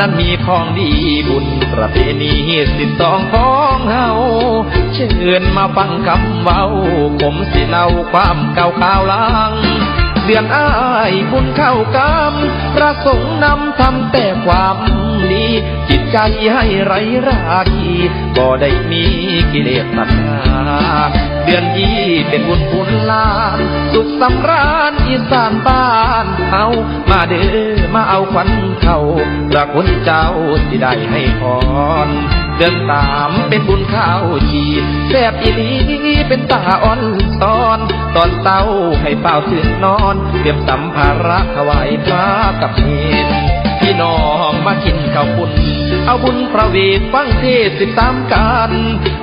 นั้นมีของดีบุญประเพณีสิบสองของเฮาเชิญมาฟังคำเว้าผมสิเล่าความเก่าข่าวหลังเดือนอ้ายบุญเข้ากรรมประสงค์นำทำแต่ความดี ใจให้ไรราคีบ่ได้มีกิเลสตัณหาเดือนยี่เป็นบุญคุณลานสุขสำราญอีสานบ้านเฮามาเด้อมาเอาขวัญเขาพระคุณเจ้าสิได้ให้พรเดือนสามเป็นบุญข้าวจีแซ่บอีลีเป็นตาอ่อนตอน ตอนเต้าให้เป่าถึงนอนเตรียมสัมภาระถวายพระกับเนรพี่น้องมากิน ข้าวปุ้นเอาบุญประเวทฟังเทศสิบสามการ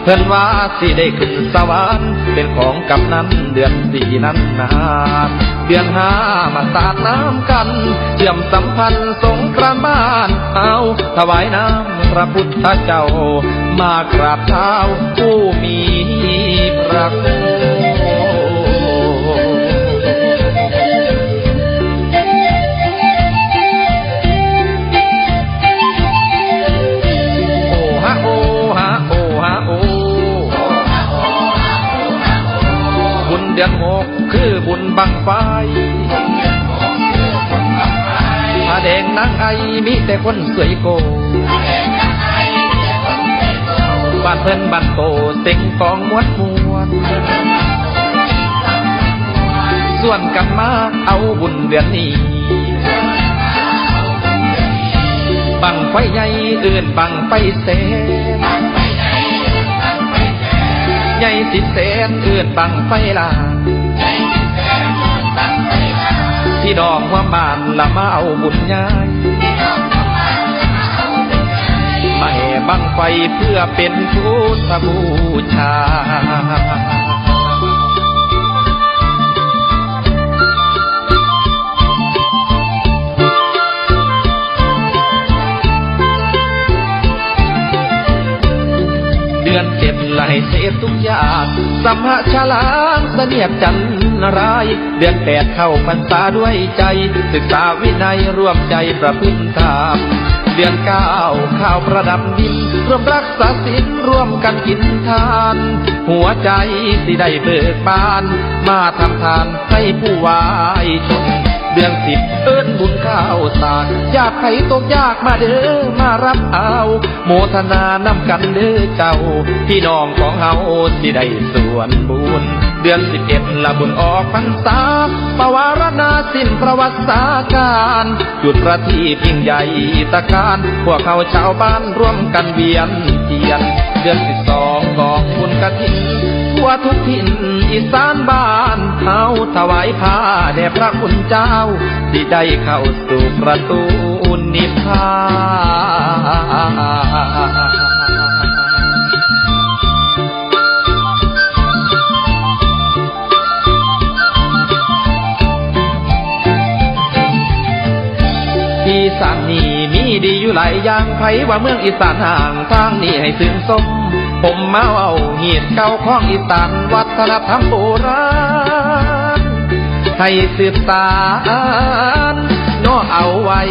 เพิ่อนว่าสิได้ขึ้นสวรรค์เป็นของกำนันเดือนสี่นั้นนานเดือนห้ามาสาดน้ำกันเชื่อมสัมพันธ์สงกรานต์บ้านเอาถวายน้ำพระพุทธเจ้ามากราบเท้าผู้มีพระคุณ บุญบังไฟผ้าแดงนางไอมีแต่คนสวยโกบ้านเพิ่นบ้านโตเต็งกองมวดมวนส่วนกันมาเอาบุญเดือนนี้บังไฟใหญ่เอื่นบังไฟแสนใหญ่สิบแสนเอื่นบังไฟลา พี่ดอกว่าบานละมาเอาบุญใหญ่มาแห่บังไฟเพื่อเป็นพุทธบูชาเดือนเจ็ดไหลเศษทุกอย่างสัมหชลางเสนียดจันน ราย เดือนแปดเข้าพรรษาด้วยใจ ศึกษาวินัยร่วมใจประพฤติธรรมเดือนเก้าข้าวประดับดิน ร่วมรักษาศีลร่วมกันกินทาน หัวใจสิได้เบิกบาน มาทำทานให้ผู้วายชนเดือนสิบเอิ้นบุญข้าวสารญาติไผตกยากมาเด้อมารับเอา โมทนานำกันเด้อเจ้า พี่น้องของเฮาสิได้ส่วนบุญ เดือนสิบเอ็ดละบุญออกพรรษาปวารณาสิ้นประวัติศาสการจุดประทีปยิ่งใหญ่ตะการ พวกเขาชาวบ้านร่วมกันเวียนเทียน เดือนสิบสองกองบุญกฐินทั่วทุกถิ่นอีสานบ้านเฮาถวายผ้าแด่พระคุณเจ้า ที่ได้เข้าสู่ประตูนิพพาน อีสานนี่มีดีอยู่หลายอย่างไผว่าเมืองอีสานห่างทางนี่ให้ซึ้งสมผมมาเอาเหตุเก่าของอีสานวัฒนธรรมโบราณให้สืบสานน้อเอาไว้